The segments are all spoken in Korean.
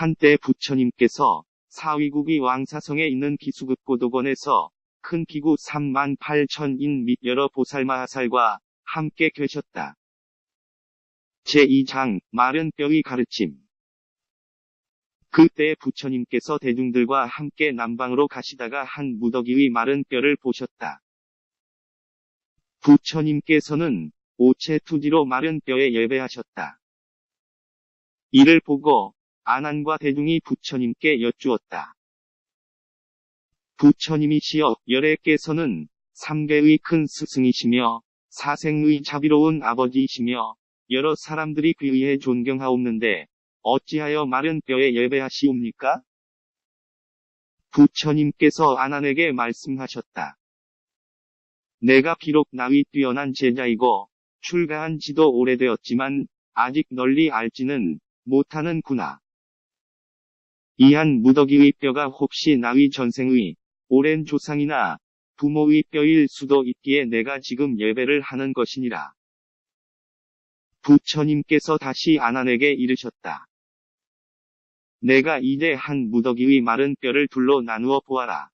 한때 부처님께서 사위국이 왕사성에 있는 기수급고도관에서 큰 기구 3만 8천인 및 여러 보살마하살과 함께 계셨다. 제2장 마른 뼈의 가르침 그때 부처님께서 대중들과 함께 남방으로 가시다가 한 무더기의 마른 뼈를 보셨다. 부처님께서는 오체 투지로 마른 뼈에 예배하셨다. 이를 보고 아난과 대중이 부처님께 여쭈었다. 부처님이시여 열애께서는 삼계의 큰 스승이시며 사생의 자비로운 아버지이시며 여러 사람들이 그에 의해 존경하옵는데 어찌하여 마른 뼈에 예배하시옵니까? 부처님께서 아난에게 말씀하셨다. 내가 비록 나위 뛰어난 제자이고 출가한 지도 오래되었지만 아직 널리 알지는 못하는구나. 이한 무더기의 뼈가 혹시 나위 전생의 오랜 조상이나 부모의 뼈일 수도 있기에 내가 지금 예배를 하는 것이니라. 부처님께서 다시 아난에게 이르셨다. 내가 이제 한 무더기의 마른 뼈를 둘로 나누어 보아라.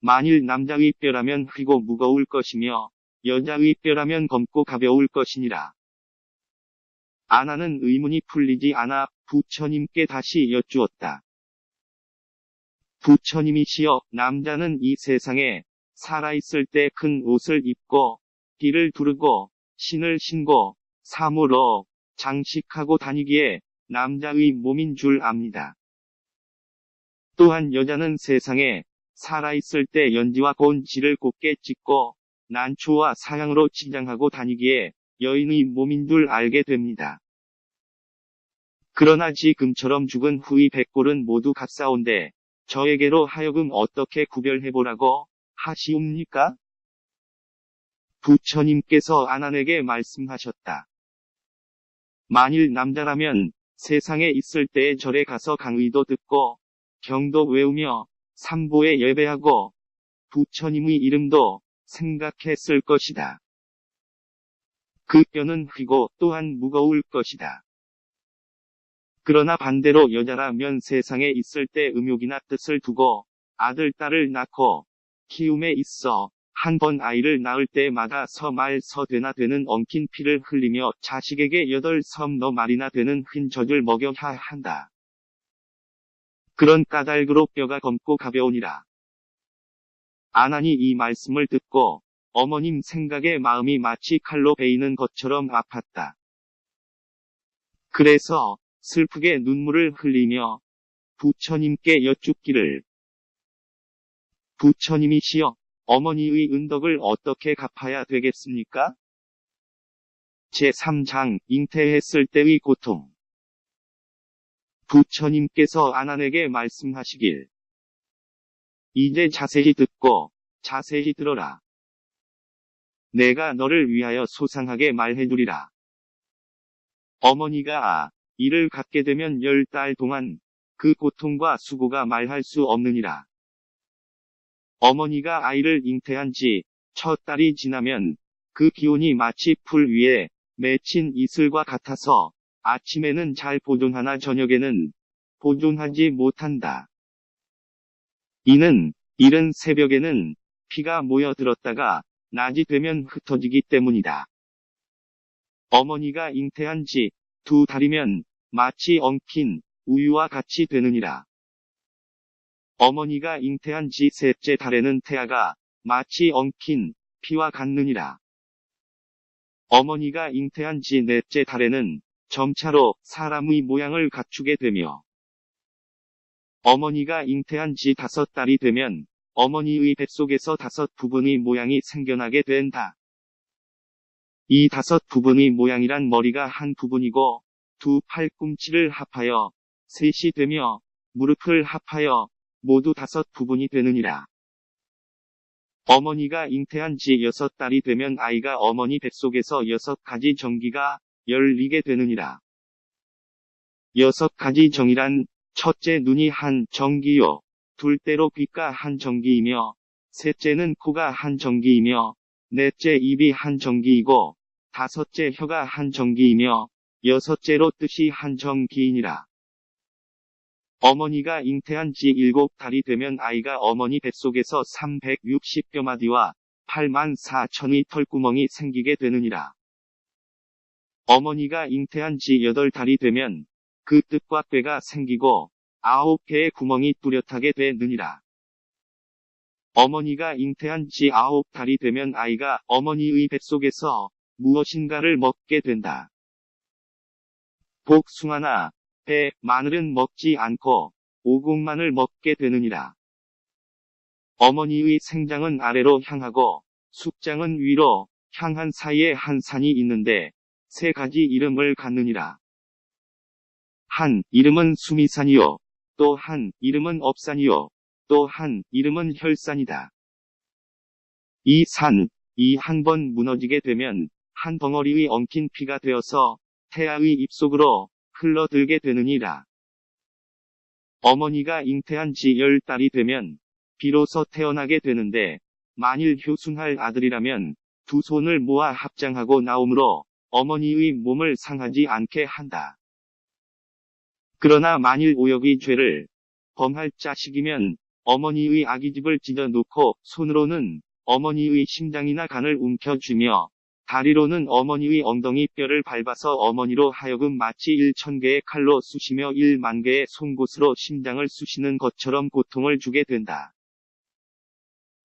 만일 남자의 뼈라면 휘고 무거울 것이며 여자의 뼈라면 검고 가벼울 것이니라. 아나는 의문이 풀리지 않아 부처님께 다시 여쭈었다. 부처님이시여 남자는 이 세상에 살아있을 때 큰 옷을 입고 띠를 두르고 신을 신고 사물로 장식하고 다니기에 남자의 몸인 줄 압니다. 또한 여자는 세상에 살아있을 때 연지와 곤지를 곱게 찍고 난초와 사향으로 치장하고 다니기에 여인의 몸인 줄 알게 됩니다. 그러나 지금처럼 죽은 후의 백골은 모두 같사온데 저에게로 하여금 어떻게 구별해보라고 하시옵니까? 부처님께서 아난에게 말씀하셨다. 만일 남자라면 세상에 있을 때에 절에 가서 강의도 듣고 경도 외우며 삼보에 예배하고 부처님의 이름도 생각했을 것이다. 그 뼈는 휘고 또한 무거울 것이다. 그러나 반대로 여자라면 세상에 있을 때 음욕이나 뜻을 두고 아들, 딸을 낳고 키움에 있어 한 번 아이를 낳을 때마다 서말 서되나 되는 엉킨 피를 흘리며 자식에게 여덟 섬너 말이나 되는 흰 젖을 먹여야 한다. 그런 까닭으로 뼈가 검고 가벼우니라. 아난이 이 말씀을 듣고 어머님 생각에 마음이 마치 칼로 베이는 것처럼 아팠다. 그래서 슬프게 눈물을 흘리며 부처님께 여쭙기를 부처님이시여 어머니의 은덕을 어떻게 갚아야 되겠습니까? 제3장 잉태했을 때의 고통 부처님께서 아난에게 말씀하시길 이제 자세히 듣고 자세히 들어라. 내가 너를 위하여 소상하게 말해주리라. 어머니가 아, 이를 갖게 되면 열 달 동안 그 고통과 수고가 말할 수 없느니라. 어머니가 아이를 잉태한 지 첫 달이 지나면 그 기운이 마치 풀 위에 맺힌 이슬과 같아서 아침에는 잘 보존하나 저녁에는 보존하지 못한다. 이는 이른 새벽에는 피가 모여들었다가 낮이 되면 흩어지기 때문이다. 어머니가 잉태한 지 두 달이면 마치 엉킨 우유와 같이 되느니라. 어머니가 잉태한 지 셋째 달에는 태아가 마치 엉킨 피와 같느니라. 어머니가 잉태한 지 넷째 달에는 점차로 사람의 모양을 갖추게 되며 어머니가 잉태한 지 다섯 달이 되면 어머니의 뱃속에서 다섯 부분의 모양이 생겨나게 된다. 이 다섯 부분의 모양이란 머리가 한 부분이고 두 팔꿈치를 합하여 셋이 되며 무릎을 합하여 모두 다섯 부분이 되느니라. 어머니가 잉태한 지 여섯 달이 되면 아이가 어머니 뱃속에서 여섯 가지 정기가 열리게 되느니라. 여섯 가지 정이란 첫째 눈이 한 정기요. 둘째로 귀가 한 정기이며 셋째는 코가 한 정기이며 넷째 입이 한 정기이고 다섯째 혀가 한 정기이며 여섯째로 뜻이 한 정기이니라. 어머니가 잉태한 지 7달이 되면 아이가 어머니 뱃속에서 360여 마디와 8만 4천의 털구멍이 생기게 되느니라. 어머니가 잉태한 지 8달이 되면 그 뜻과 꾀가 생기고 아홉 개의 구멍이 뚜렷하게 되느니라. 어머니가 잉태한 지 아홉 달이 되면 아이가 어머니의 뱃속에서 무엇인가를 먹게 된다. 복숭아나 배, 마늘은 먹지 않고 오곡만을 먹게 되느니라. 어머니의 생장은 아래로 향하고 숙장은 위로 향한 사이에 한 산이 있는데 세 가지 이름을 갖느니라. 한 이름은 수미산이요. 또 한 이름은 업산이요. 또한 이름은 혈산이다. 이 산, 이 한 번 무너지게 되면 한 덩어리의 엉킨 피가 되어서 태아의 입속으로 흘러들게 되느니라. 어머니가 잉태한 지 열 달이 되면 비로소 태어나게 되는데 만일 효순할 아들이라면 두 손을 모아 합장하고 나오므로 어머니의 몸을 상하지 않게 한다. 그러나 만일 오역의 죄를 범할 자식이면 어머니의 아기집을 찢어 놓고 손으로는 어머니의 심장이나 간을 움켜쥐며 다리로는 어머니의 엉덩이 뼈를 밟아서 어머니로 하여금 마치 1천 개의 칼로 쑤시며 1만 개의 송곳으로 심장을 쑤시는 것처럼 고통을 주게 된다.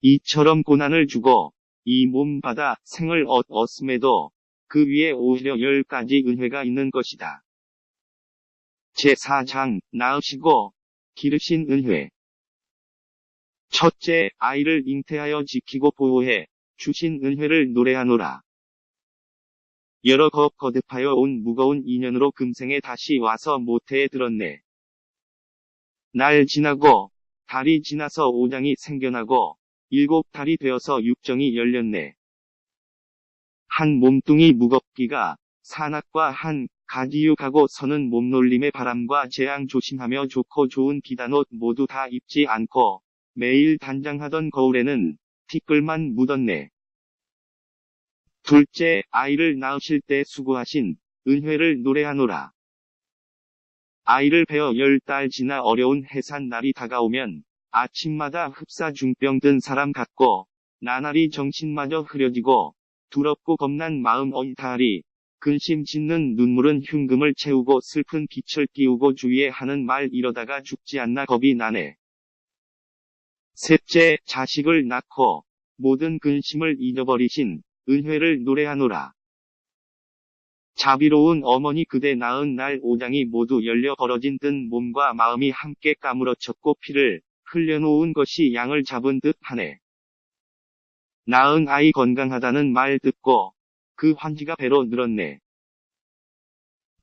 이처럼 고난을 주고 이몸 받아 생을 얻었음에도 그 위에 오히려 열 가지 은혜가 있는 것이다. 제4장 낳으시고 기르신 은혜 첫째, 아이를 잉태하여 지키고 보호해 주신 은혜를 노래하노라. 여러 거 거듭하여 온 무거운 인연으로 금생에 다시 와서 모태에 들었네. 날 지나고 달이 지나서 오장이 생겨나고 일곱 달이 되어서 육정이 열렸네. 한 몸뚱이 무겁기가 산악과 한 가지육하고 서는 몸놀림의 바람과 재앙 조심하며 좋고 좋은 비단옷 모두 다 입지 않고 매일 단장하던 거울에는 티끌만 묻었네. 둘째, 아이를 낳으실 때 수고하신 은혜를 노래하노라. 아이를 베어 열 달 지나 어려운 해산 날이 다가오면 아침마다 흡사 중병 든 사람 같고 나날이 정신마저 흐려지고 두렵고 겁난 마음 어이타하리 근심 짓는 눈물은 흉금을 채우고 슬픈 빛을 띄우고 주위에 하는 말 이러다가 죽지 않나 겁이 나네. 셋째, 자식을 낳고 모든 근심을 잊어버리신 은혜를 노래하노라. 자비로운 어머니 그대 낳은 날 오장이 모두 열려 벌어진 듯 몸과 마음이 함께 까무러쳤고 피를 흘려놓은 것이 양을 잡은 듯 하네. 낳은 아이 건강하다는 말 듣고 그 환희가 배로 늘었네.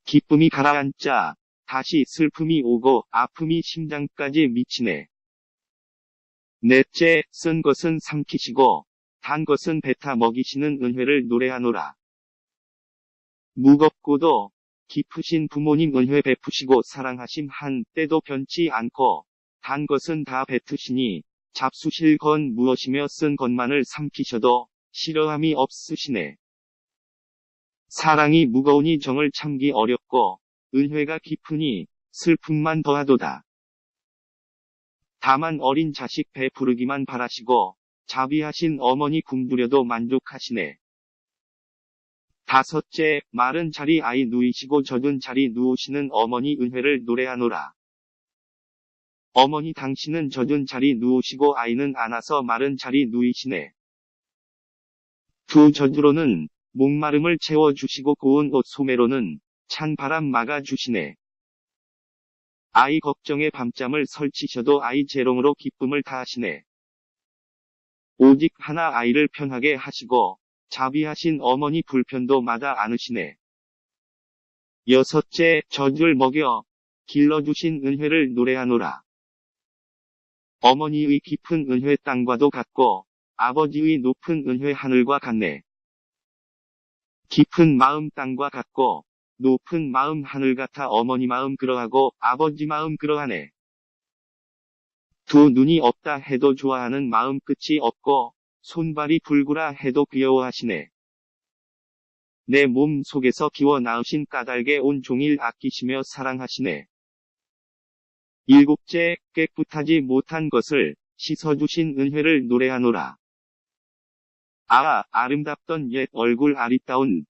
기쁨이 가라앉자 다시 슬픔이 오고 아픔이 심장까지 미치네. 넷째, 쓴 것은 삼키시고 단 것은 뱉어 먹이시는 은혜를 노래하노라. 무겁고도 깊으신 부모님 은혜 베푸시고 사랑하심 한 때도 변치 않고 단 것은 다 뱉으시니 잡수실 건 무엇이며 쓴 것만을 삼키셔도 싫어함이 없으시네. 사랑이 무거우니 정을 참기 어렵고 은혜가 깊으니 슬픔만 더하도다. 다만 어린 자식 배부르기만 바라시고 자비하신 어머니 굶주려도 만족하시네. 다섯째, 마른 자리 아이 누이시고 젖은 자리 누우시는 어머니 은혜를 노래하노라. 어머니 당신은 젖은 자리 누우시고 아이는 안아서 마른 자리 누이시네. 두 젖으로는 목마름을 채워주시고 고운 옷 소매로는 찬 바람 막아주시네. 아이 걱정에 밤잠을 설치셔도 아이 재롱으로 기쁨을 다하시네. 오직 하나 아이를 편하게 하시고 자비하신 어머니 불편도 마다 않으시네. 여섯째, 젖을 먹여 길러주신 은혜를 노래하노라. 어머니의 깊은 은혜 땅과도 같고 아버지의 높은 은혜 하늘과 같네. 깊은 마음 땅과 같고 높은 마음 하늘 같아 어머니 마음 그러하고 아버지 마음 그러하네. 두 눈이 없다 해도 좋아하는 마음 끝이 없고 손발이 불구라 해도 귀여워하시네. 내 몸 속에서 기워 낳으신 까닭에 온 종일 아끼시며 사랑하시네. 일곱째, 깨끗하지 못한 것을 씻어주신 은혜를 노래하노라. 아, 아름답던 옛 얼굴 아리따운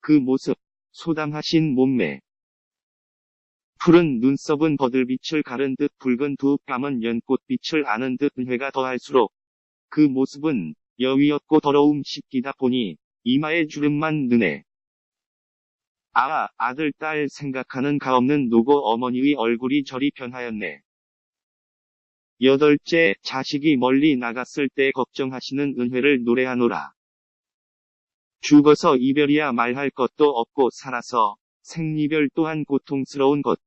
그 모습, 소담하신 몸매. 푸른 눈썹은 버들빛을 가른 듯 붉은 두 뺨은 연꽃빛을 아는 듯 은혜가 더할수록 그 모습은 여위었고 더러움 씻기다 보니 이마에 주름만 느네. 아, 아들, 딸 생각하는 가없는 노고 어머니의 얼굴이 저리 변하였네. 여덟째, 자식이 멀리 나갔을 때 걱정하시는 은혜를 노래하노라. 죽어서 이별이야 말할 것도 없고 살아서 생이별 또한 고통스러운 것.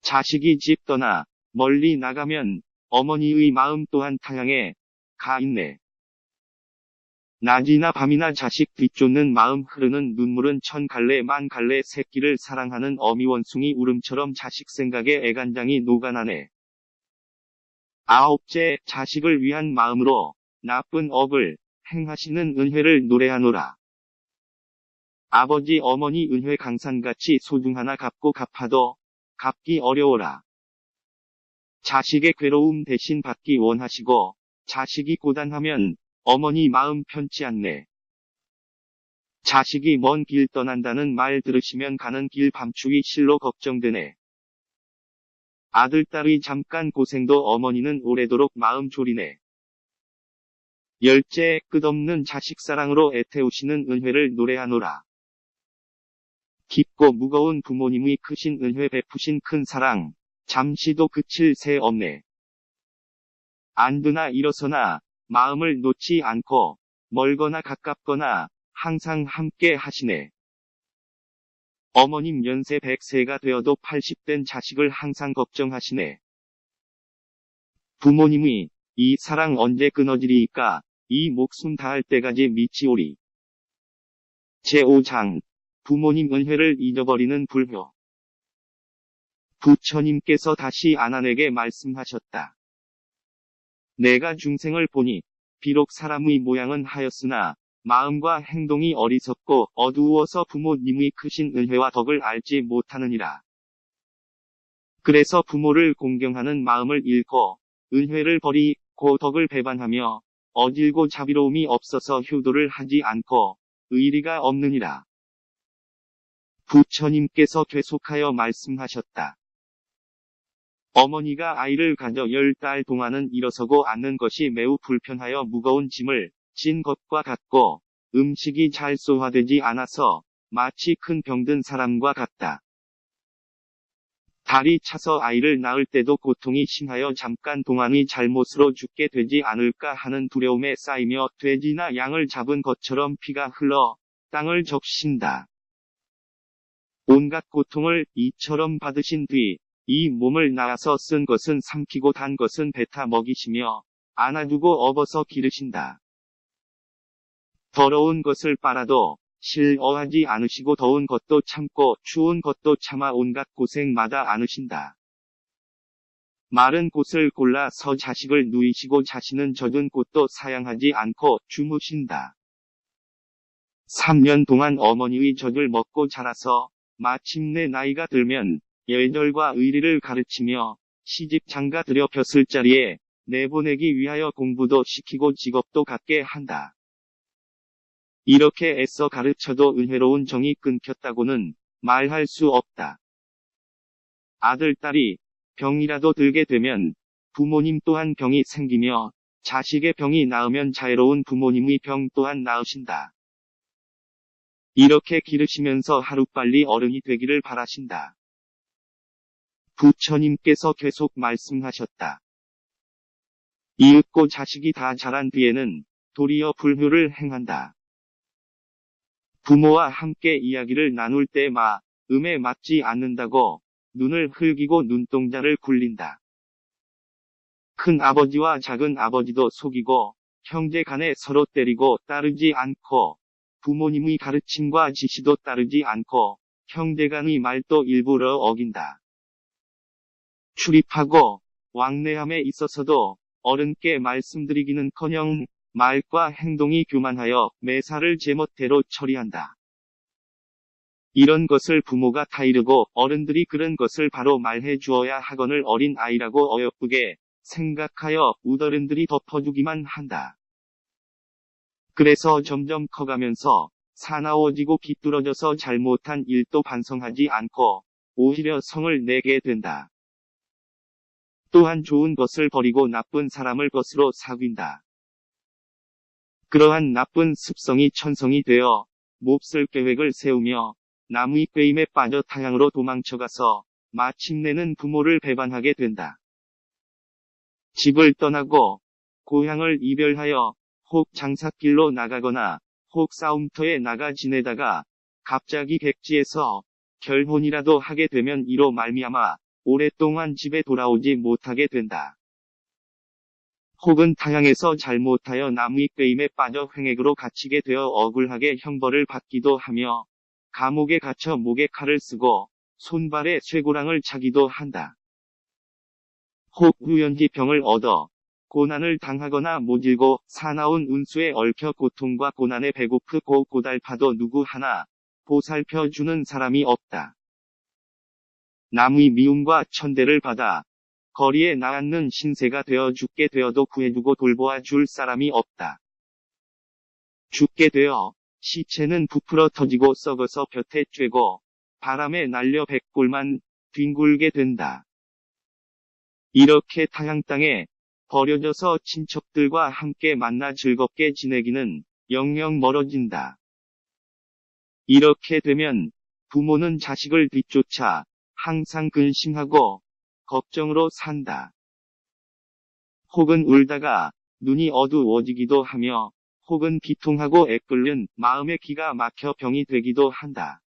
자식이 집 떠나 멀리 나가면 어머니의 마음 또한 타향에 가 있네. 낮이나 밤이나 자식 뒤쫓는 마음 흐르는 눈물은 천 갈래 만 갈래 새끼를 사랑하는 어미 원숭이 울음처럼 자식 생각에 애간장이 녹아나네. 아홉째, 자식을 위한 마음으로 나쁜 업을 행하시는 은혜를 노래하노라. 아버지 어머니 은혜 강산같이 소중하나 갚고 갚아도 갚기 어려워라. 자식의 괴로움 대신 받기 원하시고 자식이 고단하면 어머니 마음 편치 않네. 자식이 먼 길 떠난다는 말 들으시면 가는 길 밤추위 실로 걱정되네. 아들, 딸이 잠깐 고생도 어머니는 오래도록 마음 졸이네. 열째, 끝없는 자식 사랑으로 애태우시는 은혜를 노래하노라. 깊고 무거운 부모님의 크신 은혜 베푸신 큰 사랑, 잠시도 그칠 새 없네. 안드나 일어서나 마음을 놓지 않고 멀거나 가깝거나 항상 함께 하시네. 어머님 연세 100세가 되어도 80된 자식을 항상 걱정하시네. 부모님이 이 사랑 언제 끊어지리이까 이 목숨 다할 때까지 미치오리. 제5장 부모님 은혜를 잊어버리는 불효. 부처님께서 다시 아난에게 말씀하셨다. 내가 중생을 보니 비록 사람의 모양은 하였으나 마음과 행동이 어리석고 어두워서 부모님의 크신 은혜와 덕을 알지 못하느니라. 그래서 부모를 공경하는 마음을 잃고 은혜를 버리고 덕을 배반하며 어질고 자비로움이 없어서 효도를 하지 않고 의리가 없느니라. 부처님께서 계속하여 말씀하셨다. 어머니가 아이를 가져 열 달 동안은 일어서고 앉는 것이 매우 불편하여 무거운 짐을 진 것과 같고 음식이 잘 소화되지 않아서 마치 큰 병든 사람과 같다. 다리 차서 아이를 낳을 때도 고통이 심하여 잠깐 동안의 잘못으로 죽게 되지 않을까 하는 두려움에 쌓이며 돼지나 양을 잡은 것처럼 피가 흘러 땅을 적신다. 온갖 고통을 이처럼 받으신 뒤 이 몸을 낳아서 쓴 것은 삼키고 단 것은 뱉어 먹이시며 안아두고 업어서 기르신다. 더러운 것을 빨아도 싫어하지 않으시고 더운 것도 참고 추운 것도 참아 온갖 고생마다 않으신다. 마른 곳을 골라 서 자식을 누이시고 자신은 젖은 곳도 사양하지 않고 주무신다. 3년 동안 어머니의 젖을 먹고 자라서 마침내 나이가 들면 예절과 의리를 가르치며 시집 장가 들여 벼슬 자리에 내보내기 위하여 공부도 시키고 직업도 갖게 한다. 이렇게 애써 가르쳐도 은혜로운 정이 끊겼다고는 말할 수 없다. 아들, 딸이 병이라도 들게 되면 부모님 또한 병이 생기며 자식의 병이 나으면 자애로운 부모님의 병 또한 나으신다. 이렇게 기르시면서 하루빨리 어른이 되기를 바라신다. 부처님께서 계속 말씀하셨다. 이윽고 자식이 다 자란 뒤에는 도리어 불효를 행한다. 부모와 함께 이야기를 나눌 때 마, 음에 맞지 않는다고 눈을 흘기고 눈동자를 굴린다. 큰 아버지와 작은 아버지도 속이고 형제 간에 서로 때리고 따르지 않고 부모님의 가르침과 지시도 따르지 않고 형제 간의 말도 일부러 어긴다. 출입하고 왕래함에 있어서도 어른께 말씀드리기는커녕 말과 행동이 교만하여 매사를 제멋대로 처리한다. 이런 것을 부모가 타이르고 어른들이 그런 것을 바로 말해 주어야 하거늘 어린 아이라고 어여쁘게 생각하여 우더른들이 덮어주기만 한다. 그래서 점점 커가면서 사나워지고 비뚤어져서 잘못한 일도 반성하지 않고 오히려 성을 내게 된다. 또한 좋은 것을 버리고 나쁜 사람을 것으로 사귄다. 그러한 나쁜 습성이 천성이 되어 몹쓸 계획을 세우며 나무의 꾀임에 빠져 타향으로 도망쳐가서 마침내는 부모를 배반하게 된다. 집을 떠나고 고향을 이별하여 혹 장사길로 나가거나 혹 싸움터에 나가 지내다가 갑자기 객지에서 결혼이라도 하게 되면 이로 말미암아 오랫동안 집에 돌아오지 못하게 된다. 혹은 타향에서 잘못하여 남의 꾀임에 빠져 횡액으로 갇히게 되어 억울하게 형벌을 받기도 하며 감옥에 갇혀 목에 칼을 쓰고 손발에 쇠고랑을 차기도 한다. 혹 우연히 병을 얻어 고난을 당하거나 모질고 사나운 운수에 얽혀 고통과 고난에 배고프고 고달파도 누구 하나 보살펴 주는 사람이 없다. 남의 미움과 천대를 받아 거리에 나앉는 신세가 되어 죽게 되어도 구해주고 돌보아 줄 사람이 없다. 죽게 되어 시체는 부풀어 터지고 썩어서 볕에 쬐고 바람에 날려 백골만 뒹굴게 된다. 이렇게 타향 땅에 버려져서 친척들과 함께 만나 즐겁게 지내기는 영영 멀어진다. 이렇게 되면 부모는 자식을 뒤쫓아 항상 근심하고 걱정으로 산다. 혹은 울다가 눈이 어두워지기도 하며 혹은 비통하고 애끓는 마음의 기가 막혀 병이 되기도 한다.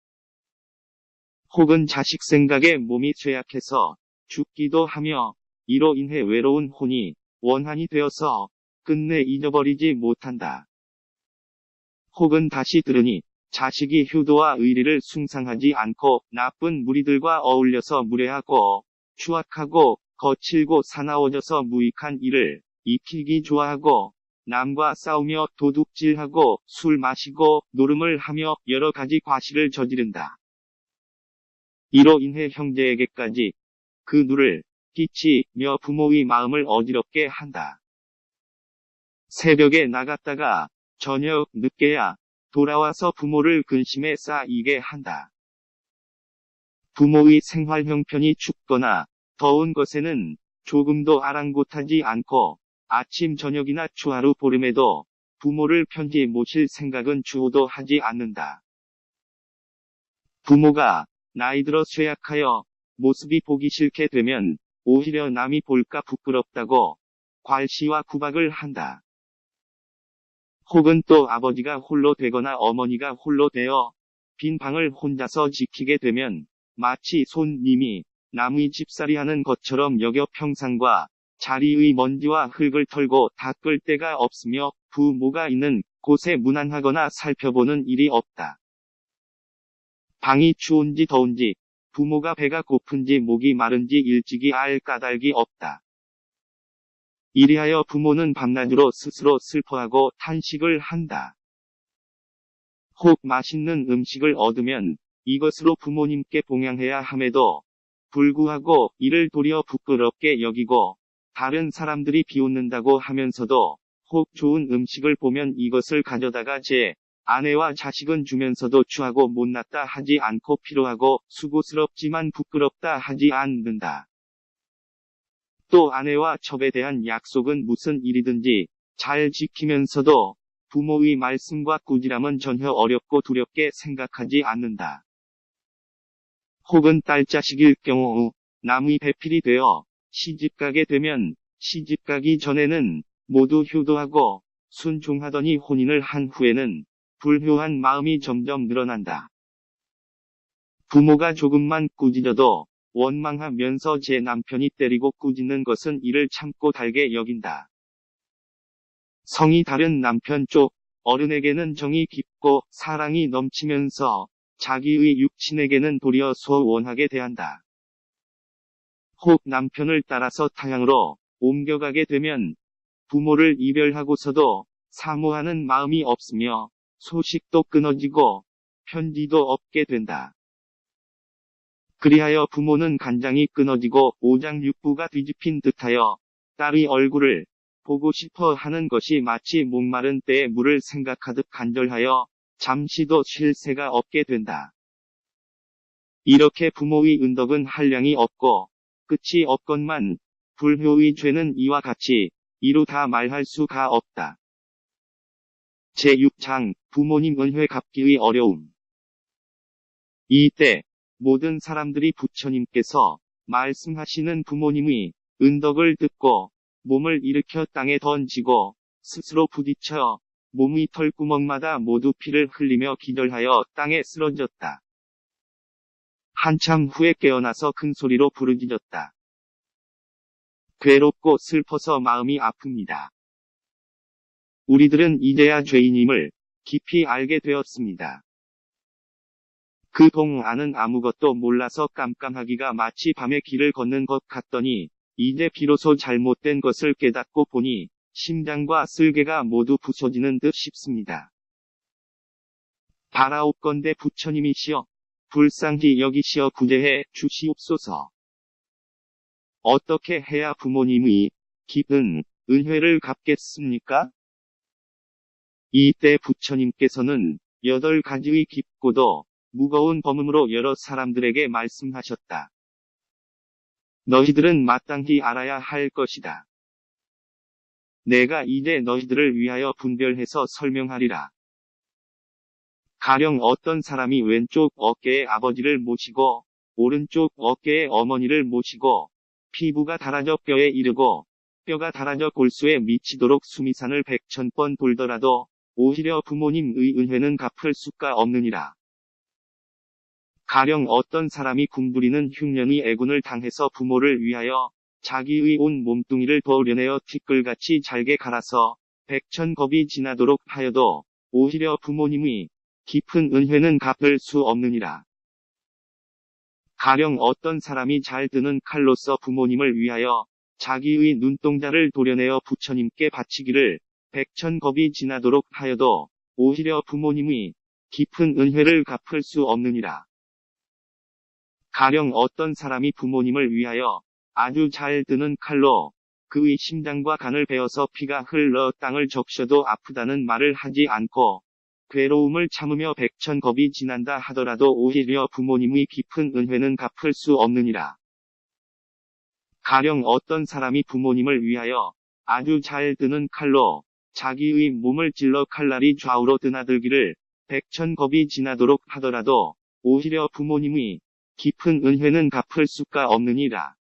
혹은 자식 생각에 몸이 쇠약해서 죽기도 하며 이로 인해 외로운 혼이 원한이 되어서 끝내 잊어버리지 못한다. 혹은 다시 들으니 자식이 효도와 의리를 숭상하지 않고 나쁜 무리들과 어울려서 무례하고 추악하고 거칠고 사나워져서 무익한 일을 익히기 좋아하고 남과 싸우며 도둑질하고 술 마시고 노름을 하며 여러 가지 과실을 저지른다. 이로 인해 형제에게까지 그 누를 끼치며 부모의 마음을 어지럽게 한다. 새벽에 나갔다가 저녁 늦게야 돌아와서 부모를 근심에 쌓이게 한다. 부모의 생활 형편이 춥거나 더운 것에는 조금도 아랑곳하지 않고 아침 저녁이나 추하루 보름에도 부모를 편지 모실 생각은 주어도 하지 않는다. 부모가 나이 들어 쇠약하여 모습이 보기 싫게 되면 오히려 남이 볼까 부끄럽다고 괄시와 구박을 한다. 혹은 또 아버지가 홀로 되거나 어머니가 홀로 되어 빈 방을 혼자서 지키게 되면 마치 손님이 남의 집살이 하는 것처럼 여겨 평상과 자리의 먼지와 흙을 털고 닦을 데가 없으며 부모가 있는 곳에 무난하거나 살펴보는 일이 없다. 방이 추운지 더운지 부모가 배가 고픈지 목이 마른지 일찍이 알 까닭이 없다. 이리하여 부모는 밤낮으로 스스로 슬퍼하고 탄식을 한다. 혹 맛있는 음식을 얻으면 이것으로 부모님께 봉양해야 함에도 불구하고 이를 도리어 부끄럽게 여기고 다른 사람들이 비웃는다고 하면서도 혹 좋은 음식을 보면 이것을 가져다가 제 아내와 자식은 주면서도 추하고 못났다 하지 않고 필요하고 수고스럽지만 부끄럽다 하지 않는다. 또 아내와 첩에 대한 약속은 무슨 일이든지 잘 지키면서도 부모의 말씀과 꾸지람은 전혀 어렵고 두렵게 생각하지 않는다. 혹은 딸자식일 경우 남의 배필이 되어 시집가게 되면 시집가기 전에는 모두 효도하고 순종하더니 혼인을 한 후에는 불효한 마음이 점점 늘어난다. 부모가 조금만 꾸짖어도 원망하면서 제 남편이 때리고 꾸짖는 것은 이를 참고 달게 여긴다. 성이 다른 남편 쪽 어른에게는 정이 깊고 사랑이 넘치면서 자기의 육친에게는 도리어 소원하게 대한다. 혹 남편을 따라서 타향으로 옮겨가게 되면 부모를 이별하고서도 사모하는 마음이 없으며 소식도 끊어지고 편지도 없게 된다. 그리하여 부모는 간장이 끊어지고 오장육부가 뒤집힌 듯하여 딸의 얼굴을 보고 싶어 하는 것이 마치 목마른 때의 물을 생각하듯 간절하여 잠시도 쉴 새가 없게 된다. 이렇게 부모의 은덕은 한량이 없고 끝이 없건만 불효의 죄는 이와 같이 이루 다 말할 수가 없다. 제6장 부모님 은회 갚기의 어려움 이때 모든 사람들이 부처님께서 말씀하시는 부모님의 은덕을 듣고 몸을 일으켜 땅에 던지고 스스로 부딪혀 몸의 털구멍마다 모두 피를 흘리며 기절하여 땅에 쓰러졌다. 한참 후에 깨어나서 큰 소리로 부르짖었다. 괴롭고 슬퍼서 마음이 아픕니다. 우리들은 이제야 죄인임을 깊이 알게 되었습니다. 그 동안은 아무것도 몰라서 깜깜하기가 마치 밤에 길을 걷는 것 같더니 이제 비로소 잘못된 것을 깨닫고 보니 심장과 쓸개가 모두 부서지는 듯 싶습니다. 바라옵건대 부처님이시여 불쌍히 여기시어 구제해 주시옵소서. 어떻게 해야 부모님의 깊은 은혜를 갚겠습니까? 이때 부처님께서는 여덟 가지의 깊고도 무거운 범음으로 여러 사람들에게 말씀하셨다. 너희들은 마땅히 알아야 할 것이다. 내가 이제 너희들을 위하여 분별해서 설명하리라. 가령 어떤 사람이 왼쪽 어깨에 아버지를 모시고 오른쪽 어깨에 어머니를 모시고 피부가 닳아져 뼈에 이르고 뼈가 닳아져 골수에 미치도록 수미산을 백천 번 돌더라도 오히려 부모님의 은혜는 갚을 수가 없느니라. 가령 어떤 사람이 굶주리는 흉년의 애군을 당해서 부모를 위하여 자기의 온 몸뚱이를 도려내어 티끌같이 잘게 갈아서 백천겁이 지나도록 하여도 오히려 부모님의 깊은 은혜는 갚을 수 없느니라. 가령 어떤 사람이 잘 드는 칼로서 부모님을 위하여 자기의 눈동자를 도려내어 부처님께 바치기를 백천겁이 지나도록 하여도 오히려 부모님의 깊은 은혜를 갚을 수 없느니라. 가령 어떤 사람이 부모님을 위하여 아주 잘 드는 칼로 그의 심장과 간을 베어서 피가 흘러 땅을 적셔도 아프다는 말을 하지 않고 괴로움을 참으며 백천겁이 지난다 하더라도 오히려 부모님의 깊은 은혜는 갚을 수 없느니라. 가령 어떤 사람이 부모님을 위하여 아주 잘 드는 칼로 자기의 몸을 찔러 칼날이 좌우로 드나들기를 백천겁이 지나도록 하더라도 오히려 부모님의 깊은 은혜는 갚을 수가 없느니라.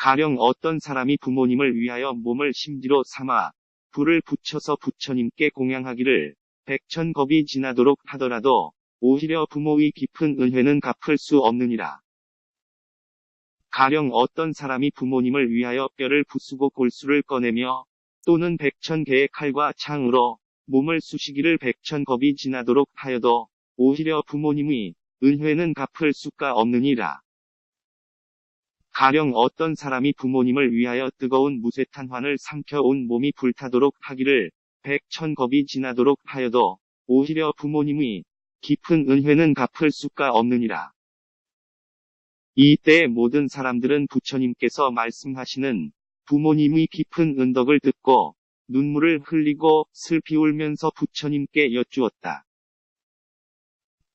가령 어떤 사람이 부모님을 위하여 몸을 심지로 삼아 불을 붙여서 부처님께 공양하기를 백천겁이 지나도록 하더라도 오히려 부모의 깊은 은혜는 갚을 수 없느니라. 가령 어떤 사람이 부모님을 위하여 뼈를 부수고 골수를 꺼내며 또는 백천 개의 칼과 창으로 몸을 쑤시기를 백천겁이 지나도록 하여도 오히려 부모님의 은혜는 갚을 수가 없느니라. 가령 어떤 사람이 부모님을 위하여 뜨거운 무쇠탄환을 삼켜 온 몸이 불타도록 하기를 백천겁이 지나도록 하여도 오히려 부모님의 깊은 은혜는 갚을 수가 없느니라. 이때 모든 사람들은 부처님께서 말씀하시는 부모님의 깊은 은덕을 듣고 눈물을 흘리고 슬피 울면서 부처님께 여쭈었다.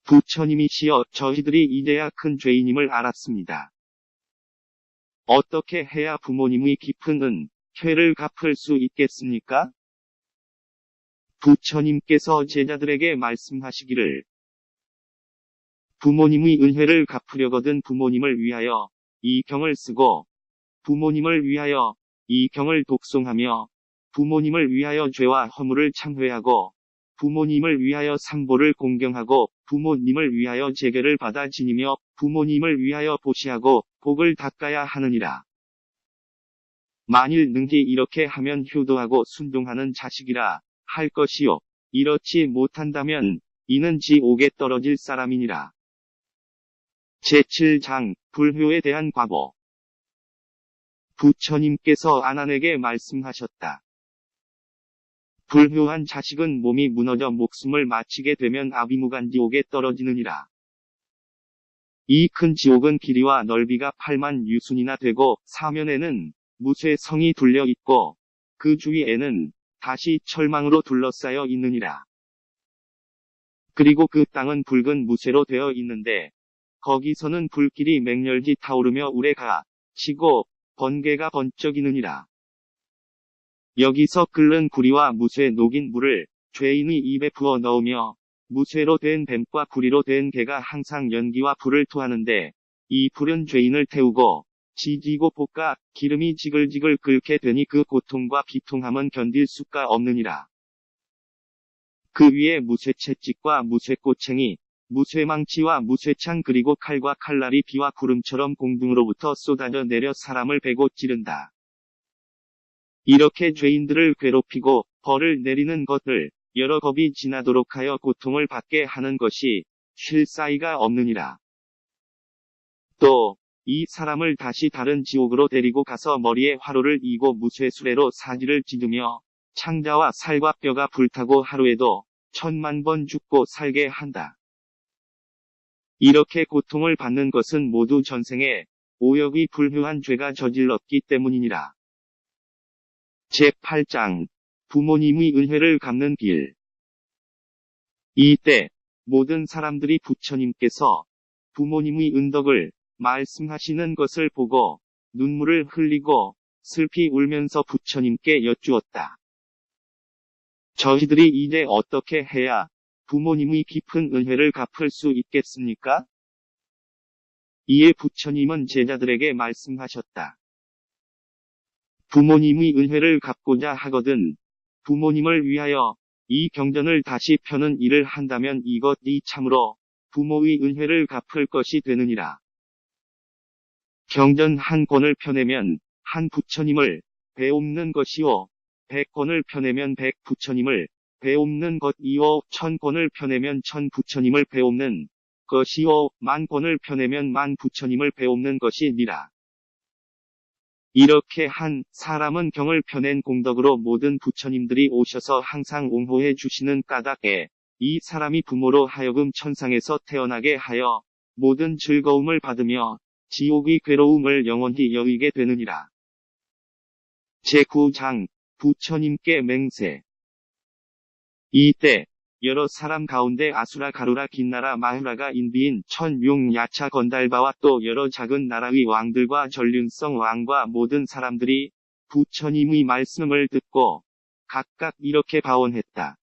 부처님이시여 저희들이 이제야 큰 죄인임을 알았습니다. 어떻게 해야 부모님의 깊은 은, 회를 갚을 수 있겠습니까? 부처님께서 제자들에게 말씀하시기를 부모님의 은혜를 갚으려거든 부모님을 위하여 이 경을 쓰고 부모님을 위하여 이 경을 독송하며 부모님을 위하여 죄와 허물을 참회하고 부모님을 위하여 상보를 공경하고 부모님을 위하여 재계를 받아 지니며 부모님을 위하여 보시하고 복을 닦아야 하느니라. 만일 능히 이렇게 하면 효도하고 순종하는 자식이라 할 것이요. 이렇지 못한다면 이는 지옥에 떨어질 사람이니라. 제7장 불효에 대한 과보 부처님께서 아난에게 말씀하셨다. 불효한 자식은 몸이 무너져 목숨을 마치게 되면 아비무간 지옥에 떨어지느니라. 이 큰 지옥은 길이와 넓이가 8만 유순이나 되고 사면에는 무쇠 성이 둘려 있고 그 주위에는 다시 철망으로 둘러싸여 있느니라. 그리고 그 땅은 붉은 무쇠로 되어 있는데 거기서는 불길이 맹렬히 타오르며 우레가 치고 번개가 번쩍이느니라. 여기서 끓는 구리와 무쇠 녹인 물을 죄인이 입에 부어 넣으며 무쇠로 된 뱀과 구리로 된 개가 항상 연기와 불을 토하는데 이 불은 죄인을 태우고 지지고 볶아 기름이 지글지글 끓게 되니 그 고통과 비통함은 견딜 수가 없느니라. 그 위에 무쇠채찍과 무쇠꼬챙이, 무쇠망치와 무쇠창 그리고 칼과 칼날이 비와 구름처럼 공중으로부터 쏟아져 내려 사람을 베고 찌른다. 이렇게 죄인들을 괴롭히고 벌을 내리는 것을 여러 겁이 지나도록 하여 고통을 받게 하는 것이 쉴 사이가 없느니라. 또, 이 사람을 다시 다른 지옥으로 데리고 가서 머리에 화로를 이고 무쇠수레로 사지를 찢으며 창자와 살과 뼈가 불타고 하루에도 천만 번 죽고 살게 한다. 이렇게 고통을 받는 것은 모두 전생에 오역이 불효한 죄가 저질렀기 때문이니라. 제8장 부모님의 은혜를 갚는 길 이때 모든 사람들이 부처님께서 부모님의 은덕을 말씀하시는 것을 보고 눈물을 흘리고 슬피 울면서 부처님께 여쭈었다. 저희들이 이제 어떻게 해야 부모님의 깊은 은혜를 갚을 수 있겠습니까? 이에 부처님은 제자들에게 말씀하셨다. 부모님의 은혜를 갚고자 하거든 부모님을 위하여 이 경전을 다시 펴는 일을 한다면 이것이 참으로 부모의 은혜를 갚을 것이 되느니라. 경전 한 권을 펴내면 한 부처님을 배옵는 것이요. 백 권을 펴내면 백 부처님을 배옵는 것이요. 천 권을 펴내면 천 부처님을 배옵는 것이요. 만 권을 펴내면 만 부처님을 배옵는 것이니라. 이렇게 한 사람은 경을 펴낸 공덕으로 모든 부처님들이 오셔서 항상 옹호해 주시는 까닭에 이 사람이 부모로 하여금 천상에서 태어나게 하여 모든 즐거움을 받으며 지옥의 괴로움을 영원히 여의게 되느니라. 제9장 부처님께 맹세 이때 여러 사람 가운데 아수라 가루라 긴나라 마후라가 인비인 천용 야차 건달바와 또 여러 작은 나라의 왕들과 전륜성 왕과 모든 사람들이 부처님의 말씀을 듣고 각각 이렇게 바원했다.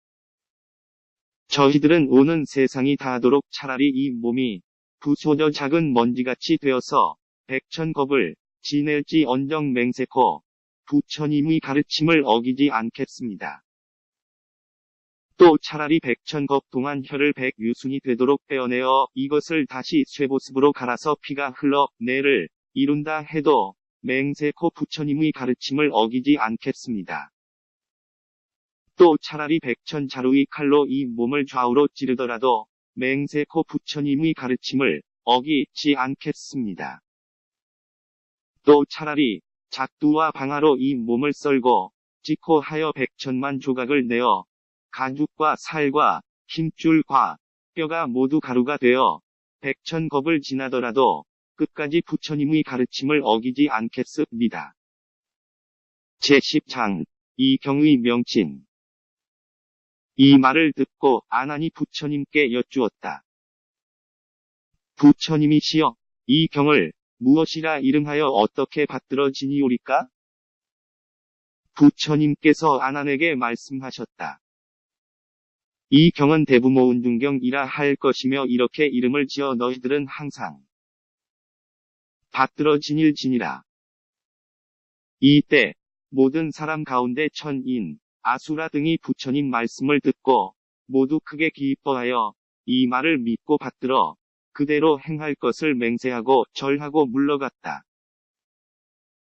저희들은 오는 세상이 다하도록 차라리 이 몸이 부소저 작은 먼지같이 되어서 백천겁을 지낼지 언정 맹세코 부처님의 가르침을 어기지 않겠습니다. 또 차라리 백천겁 동안 혀를 백유순이 되도록 빼어내어 이것을 다시 쇠보습으로 갈아서 피가 흘러 내를 이룬다 해도 맹세코 부처님의 가르침을 어기지 않겠습니다. 또 차라리 백천 자루의 칼로 이 몸을 좌우로 찌르더라도 맹세코 부처님의 가르침을 어기지 않겠습니다. 또 차라리 작두와 방아로 이 몸을 썰고 찍고 하여 백천만 조각을 내어 가죽과 살과 힘줄과 뼈가 모두 가루가 되어 백천겁을 지나더라도 끝까지 부처님의 가르침을 어기지 않겠습니다. 제10장 이 경의 명칭 이 말을 듣고 아난이 부처님께 여쭈었다. 부처님이시여, 이 경을 무엇이라 이름하여 어떻게 받들어지니오리까? 부처님께서 아난에게 말씀하셨다. 이 경은 대부모 운중경이라 할 것이며 이렇게 이름을 지어 너희들은 항상 받들어 지닐지니라. 이때 모든 사람 가운데 천인, 아수라 등이 부처님 말씀을 듣고 모두 크게 기뻐하여 이 말을 믿고 받들어 그대로 행할 것을 맹세하고 절하고 물러갔다.